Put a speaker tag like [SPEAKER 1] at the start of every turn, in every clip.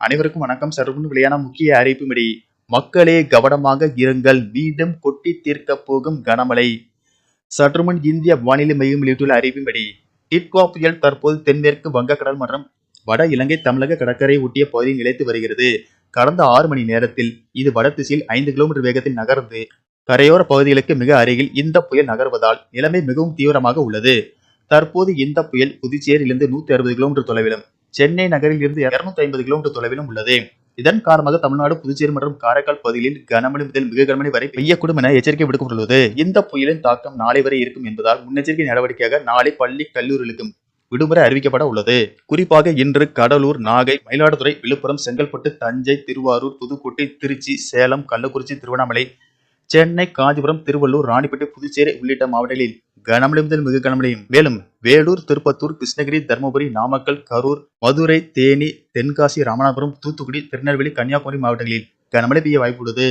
[SPEAKER 1] அனைவருக்கும் வணக்கம். சர்வன் வெளியான முக்கிய அறிவிப்புமிடி மக்களே கவனமாக இருங்கள். மீண்டும் கொட்டி தீர்க்க போகும் கனமழை. சற்றுமுன் இந்திய வானிலை மையம் வெளியிட்டுள்ள அறிவிப்பின்படி டிட்கோ புயல் தற்போது தென்மேற்கு வங்கக்கடல் மற்றும் வட இலங்கை தமிழக கடற்கரை ஒட்டிய பகுதியில் நிலைத்து வருகிறது. கடந்த ஆறு மணி நேரத்தில் இது வட திசையில் ஐந்து கிலோமீட்டர் வேகத்தில் நகர்ந்து கரையோர பகுதிகளுக்கு மிக அருகில் இந்த புயல் நகர்வதால் நிலைமை மிகவும் தீவிரமாக உள்ளது. தற்போது இந்த புயல் புதுச்சேரியிலிருந்து நூத்தி அறுபது கிலோமீட்டர் தொலைவிலும் சென்னை நகரில் இருந்து இருநூத்தி ஐம்பது கிலோமீட்டர் தொலைவிலும் உள்ளது. இதன் காரணமாக தமிழ்நாடு புதுச்சேரி மற்றும் காரைக்கால் பகுதிகளில் கனமழை முதல் மிக கனமழை வரை பெய்யக்கூடும் என எச்சரிக்கை விடுக்கப்பட்டுள்ளது. இந்த புயலின் தாக்கம் நாளை வரை இருக்கும் என்பதால் முன்னெச்சரிக்கை நடவடிக்கையாக நாளை பள்ளி கல்லூரிகளுக்கும் விடுமுறை அறிவிக்கப்பட உள்ளது. குறிப்பாக இன்று கடலூர் நாகை மயிலாடுதுறை விழுப்புரம் செங்கல்பட்டு தஞ்சை திருவாரூர் புதுக்கோட்டை திருச்சி சேலம் கள்ளக்குறிச்சி திருவண்ணாமலை சென்னை காஞ்சிபுரம் திருவள்ளூர் ராணிப்பேட்டை புதுச்சேரி உள்ளிட்ட மாவட்டங்களில் கனமழை முதல் மிக கனமழையும் மேலும் வேலூர் திருப்பத்தூர் கிருஷ்ணகிரி தருமபுரி நாமக்கல் கரூர் மதுரை தேனி தென்காசி ராமநாதபுரம் தூத்துக்குடி திருநெல்வேலி கன்னியாகுமரி மாவட்டங்களில் கனமழை பெய்ய வாய்ப்புள்ளது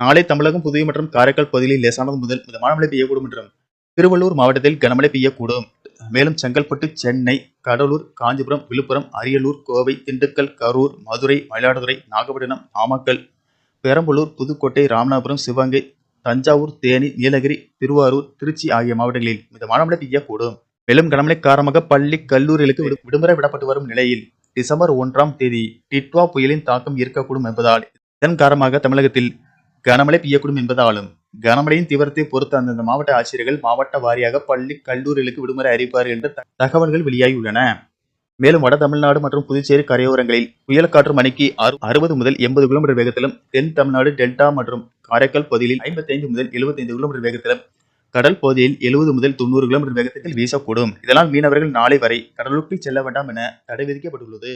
[SPEAKER 1] நாளை தமிழகம் புதுவை மற்றும் காரைக்கால் பகுதியில் லேசானது முதல் மிதமான மழை பெய்யக்கூடும் என்றும் திருவள்ளூர் மாவட்டத்தில் கனமழை பெய்யக்கூடும். மேலும் செங்கல்பட்டு சென்னை கடலூர் காஞ்சிபுரம் விழுப்புரம் அரியலூர் கோவை திண்டுக்கல் கரூர் மதுரை மயிலாடுதுறை நாகப்பட்டினம் நாமக்கல் பெரம்பலூர் புதுக்கோட்டை ராமநாதபுரம் சிவகங்கை தஞ்சாவூர் தேனி நீலகிரி திருவாரூர் திருச்சி ஆகிய மாவட்டங்களில் மிதமான மழை பெய்யக்கூடும் மேலும் கனமழை காரணமாக பள்ளி கல்லூரிகளுக்கு விடுமுறை விடப்பட்டு வரும் நிலையில் டிசம்பர் ஒன்றாம் தேதி டிட்வா புயலின் தாக்கம் இருக்கக்கூடும் என்பதால் இதன் காரணமாக தமிழகத்தில் கனமழை பெய்யக்கூடும் என்பதாலும் கனமழையின் தீவிரத்தை பொறுத்து அந்தந்த மாவட்ட ஆட்சியர்கள் மாவட்ட வாரியாக பள்ளி கல்லூரிகளுக்கு விடுமுறை அறிவிப்பார் என்ற தகவல்கள் வெளியாகியுள்ளன. மேலும் வட தமிழ்நாடு மற்றும் புதுச்சேரி கரையோரங்களில் புயல் காற்று மணிக்கு அறுபது முதல் எண்பது கிலோமீட்டர் வேகத்திலும் தென் தமிழ்நாடு டெல்டா மற்றும் காரைக்கால் பகுதியில் ஐம்பத்தைந்து முதல் 75 கிலோமீட்டர் வேகத்திலும் கடல் பகுதியில் 70 முதல் தொண்ணூறு கிலோமீட்டர் வேகத்தில் வீசக்கூடும். இதனால் மீனவர்கள் நாளை வரை கடலுக்குள் செல்ல வேண்டாம் என தடை விதிக்கப்பட்டுள்ளது.